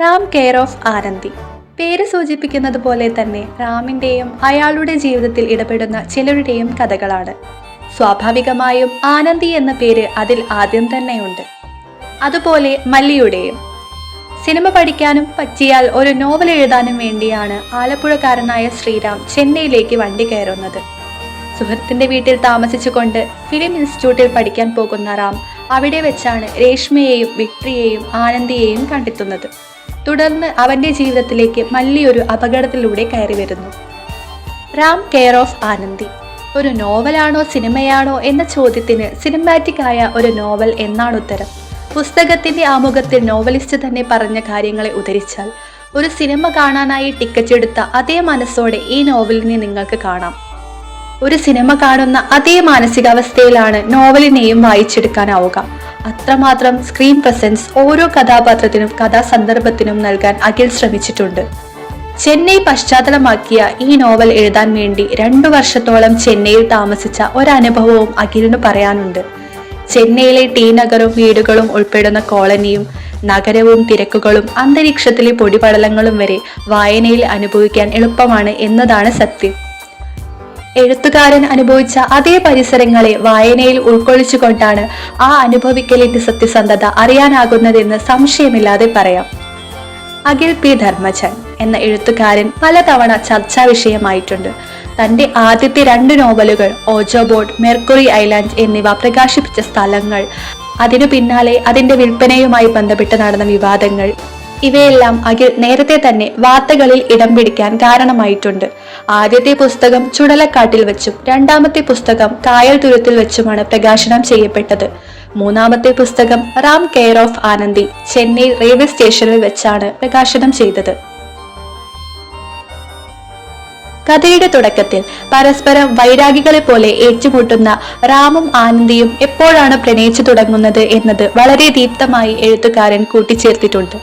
Ram care of Anandi. പേര് സൂചിപ്പിക്കുന്നത് പോലെ തന്നെ റാമിന്റെയും അയാളുടെ ജീവിതത്തിൽ ഇടപെടുന്ന ചിലരുടെയും കഥകളാണ്. സ്വാഭാവികമായും ആനന്ദി എന്ന പേര് അതിൽ ആദ്യം തന്നെയുണ്ട്. അതുപോലെ മല്ലിയുടെയും. സിനിമ പഠിക്കാനും പറ്റിയാൽ ഒരു നോവൽ എഴുതാനും വേണ്ടിയാണ് ആലപ്പുഴക്കാരനായ ശ്രീരാം ചെന്നൈയിലേക്ക് വണ്ടി കയറുന്നത്. സുഹൃത്തിന്റെ വീട്ടിൽ താമസിച്ചുകൊണ്ട് ഫിലിം ഇൻസ്റ്റിറ്റ്യൂട്ടിൽ പഠിക്കാൻ പോകുന്ന റാം അവിടെ വെച്ചാണ് രേഷ്മയെയും വിക്ടറിയെയും ആനന്ദിയെയും കണ്ടെത്തുന്നത്. തുടർന്ന് അവന്റെ ജീവിതത്തിലേക്ക് മല്ലിയൊരു അപകടത്തിലൂടെ കയറി വരുന്നു. Ram care of Anandi. ഒരു നോവലാണോ സിനിമയാണോ എന്ന ചോദ്യത്തിന് സിനിമാറ്റിക് ആയ ഒരു നോവൽ എന്നാണ് ഉത്തരം പുസ്തകത്തിന്റെ ആമുഖത്തിൽ നോവലിസ്റ്റ് തന്നെ പറഞ്ഞ കാര്യങ്ങളെ ഉദ്ധരിച്ചാൽ ഒരു സിനിമ കാണാനായി ടിക്കറ്റ് എടുത്ത അതേ മനസ്സോടെ ഈ നോവലിനെ നിങ്ങൾക്ക് കാണാം. ഒരു സിനിമ കാണുന്ന അതേ മാനസികാവസ്ഥയിലാണ് നോവലിനെയും വായിച്ചെടുക്കാനാവുക. അത്രമാത്രം സ്ക്രീൻ പ്രസൻസ് ഓരോ കഥാപാത്രത്തിനും കഥാസന്ദർഭത്തിനും നൽകാൻ അഖിൽ ശ്രമിച്ചിട്ടുണ്ട്. ചെന്നൈ പശ്ചാത്തലമാക്കിയ ഈ നോവൽ എഴുതാൻ വേണ്ടി രണ്ടു വർഷത്തോളം ചെന്നൈയിൽ താമസിച്ച ഒരനുഭവവും അഖിലിന് പറയാനുണ്ട്. ചെന്നൈയിലെ ടീ നഗറും വീടുകളും ഉൾപ്പെടുന്ന കോളനിയും നഗരവും തിരക്കുകളും അന്തരീക്ഷത്തിലെ പൊടിപടലങ്ങളും വരെ വായനയിൽ അനുഭവിക്കാൻ എളുപ്പമാണ് എന്നതാണ് സത്യം. എഴുത്തുകാരൻ അനുഭവിച്ച അതേ പരിസരങ്ങളെ വായനയിൽ ഉൾക്കൊള്ളിച്ചുകൊണ്ടാണ് ആ അനുഭവിക്കലിന്റെ സത്യസന്ധത അറിയാനാകുന്നതെന്ന് സംശയമില്ലാതെ പറയാം. അഖിൽ പി. ധർമ്മജൻ എന്ന എഴുത്തുകാരൻ പലതവണ ചർച്ചാ വിഷയമായിട്ടുണ്ട്. തന്റെ ആദ്യത്തെ രണ്ട് നോവലുകൾ ഓജോ ബോർഡ് മെർക്കുറി ഐലാൻഡ് എന്നിവ പ്രകാശിപ്പിച്ച സ്ഥലങ്ങൾ അതിനു പിന്നാലെ അതിന്റെ വിൽപ്പനയുമായി ബന്ധപ്പെട്ട് നടന്ന വിവാദങ്ങൾ ഇവയെല്ലാം അഖിൽ നേരത്തെ തന്നെ വാർത്തകളിൽ ഇടം പിടിക്കാൻ കാരണമായിട്ടുണ്ട്. ആദ്യത്തെ പുസ്തകം ചുടലക്കാട്ടിൽ വെച്ചും രണ്ടാമത്തെ പുസ്തകം കായൽ തുരുത്തിൽ വെച്ചുമാണ് പ്രകാശനം ചെയ്യപ്പെട്ടത്. മൂന്നാമത്തെ പുസ്തകം Ram care of Anandi Chennai railway സ്റ്റേഷനിൽ വെച്ചാണ് പ്രകാശനം ചെയ്തത്. കഥയുടെ തുടക്കത്തിൽ പരസ്പരം വൈരാഗികളെ പോലെ ഏറ്റുമുട്ടുന്ന റാമും ആനന്ദിയും എപ്പോഴാണ് പ്രണയിച്ചു തുടങ്ങുന്നത് എന്നത് വളരെ ദീപ്തമായി എഴുത്തുകാരൻ കൂട്ടിച്ചേർത്തിട്ടുണ്ട്.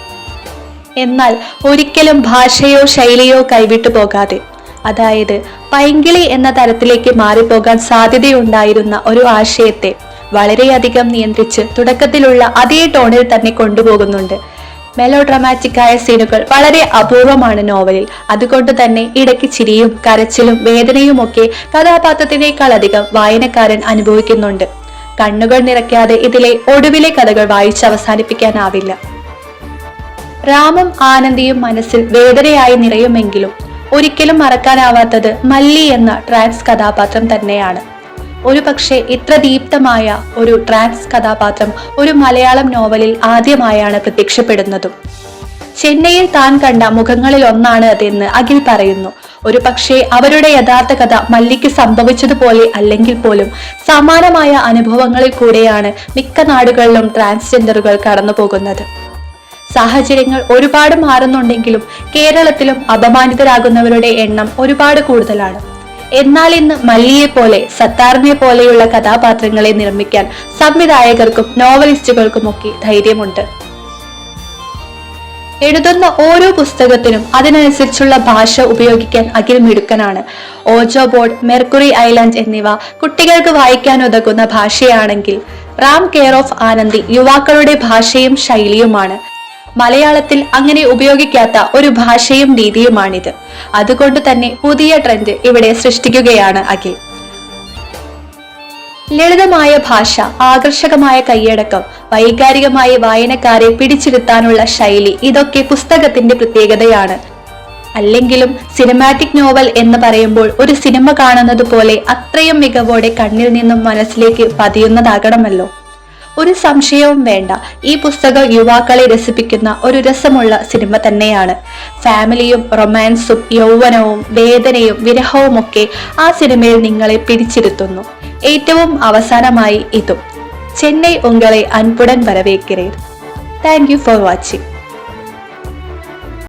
എന്നാൽ ഒരിക്കലും ഭാഷയോ ശൈലിയോ കൈവിട്ടു പോകാതെ. അതായത് പൈങ്കിളി എന്ന തരത്തിലേക്ക് മാറിപ്പോകാൻ സാധ്യതയുണ്ടായിരുന്ന ഒരു ആശയത്തെ വളരെയധികം നിയന്ത്രിച്ച് തുടക്കത്തിലുള്ള അതേ ടോണിൽ തന്നെ കൊണ്ടുപോകുന്നുണ്ട്. മെലോ ഡ്രാമാറ്റിക് ആയ സീനുകൾ വളരെ അപൂർവമാണ് നോവലിൽ. അതുകൊണ്ട് തന്നെ ഇടയ്ക്ക് ചിരിയും കരച്ചിലും കഥാപാത്രത്തിനേക്കാൾ അധികം വായനക്കാരൻ അനുഭവിക്കുന്നുണ്ട്. കണ്ണുകൾ നിറയ്ക്കാതെ ഇതിലെ ഒടുവിലെ കഥകൾ വായിച്ച് അവസാനിപ്പിക്കാനാവില്ല. രാമും ആനന്ദിയും മനസ്സിൽ വേദനയായി നിറയുമെങ്കിലും ഒരിക്കലും മറക്കാനാവാത്തത് മല്ലി എന്ന ട്രാൻസ് കഥാപാത്രം തന്നെയാണ്. ഒരു പക്ഷേ ഇത്ര ദീപ്തമായ ഒരു ട്രാൻസ് കഥാപാത്രം ഒരു മലയാളം നോവലിൽ ആദ്യമായാണ് പ്രത്യക്ഷപ്പെടുന്നതും. ചെന്നൈയിൽ താൻ കണ്ട മുഖങ്ങളിൽ ഒന്നാണ് അതെന്ന് അഖിൽ പറയുന്നു. ഒരു പക്ഷേ അവരുടെ യഥാർത്ഥ കഥ മല്ലിക്ക് സംഭവിച്ചതുപോലെ അല്ലെങ്കിൽ പോലും സമാനമായ അനുഭവങ്ങളിൽ കൂടെയാണ് മിക്ക നാടുകളിലും ട്രാൻസ്ജെൻഡറുകൾ കടന്നു പോകുന്നത് സാഹചര്യങ്ങൾ ഒരുപാട് മാറുന്നുണ്ടെങ്കിലും കേരളത്തിലും അപമാനിതരാകുന്നവരുടെ എണ്ണം ഒരുപാട് കൂടുതലാണ്. എന്നാൽ ഇന്ന് മല്ലിയെ പോലെ സത്താറിനെ പോലെയുള്ള കഥാപാത്രങ്ങളെ നിർമ്മിക്കാൻ സംവിധായകർക്കും നോവലിസ്റ്റുകൾക്കുമൊക്കെ ധൈര്യമുണ്ട്. എഴുതുന്ന ഓരോ പുസ്തകത്തിനും അതിനനുസരിച്ചുള്ള ഭാഷ ഉപയോഗിക്കാൻ അഖിൽ മിടുക്കനാണ്. ഓജോ ബോർഡ് മെർക്കുറി ഐലൻഡ് എന്നിവ കുട്ടികൾക്ക് വായിക്കാൻ ഉതകുന്ന ഭാഷയാണെങ്കിൽ റാം കെയർ ഓഫ് ആനന്ദി യുവാക്കളുടെ ഭാഷയും ശൈലിയുമാണ്. മലയാളത്തിൽ അങ്ങനെ ഉപയോഗിക്കാത്ത ഒരു ഭാഷയും രീതിയുമാണിത്. അതുകൊണ്ട് തന്നെ പുതിയ ട്രെൻഡ് ഇവിടെ സൃഷ്ടിക്കുകയാണ് അഖിൽ. ലളിതമായ ഭാഷ ആകർഷകമായ കൈയടക്കം വൈകാരികമായി വായനക്കാരെ പിടിച്ചിരുത്താനുള്ള ശൈലി ഇതൊക്കെ പുസ്തകത്തിന്റെ പ്രത്യേകതയാണ്. അല്ലെങ്കിലും സിനിമാറ്റിക് നോവൽ എന്ന് പറയുമ്പോൾ ഒരു സിനിമ കാണുന്നത് പോലെ അത്രയും മികവോടെ കണ്ണിൽ നിന്നും മനസ്സിലേക്ക് പതിയുന്നതാകണമല്ലോ. ഒരു സംശയവും വേണ്ട. ഈ പുസ്തകം യുവാക്കളെ രസിപ്പിക്കുന്ന ഒരു രസമുള്ള സിനിമ തന്നെയാണ്. ഫാമിലിയും റൊമാൻസും യൗവനവും വേദനയും വിരഹവും ഒക്കെ ആ സിനിമയിൽ നിങ്ങളെ പിടിച്ചിരുത്തുന്നു. ഏറ്റവും അവസാനമായി ഇതും. ചെന്നൈ ഉങ്കളെ അൻപുടൻ വരവേക്കിറേൻ താങ്ക് യു ഫോർ വാച്ചിങ്.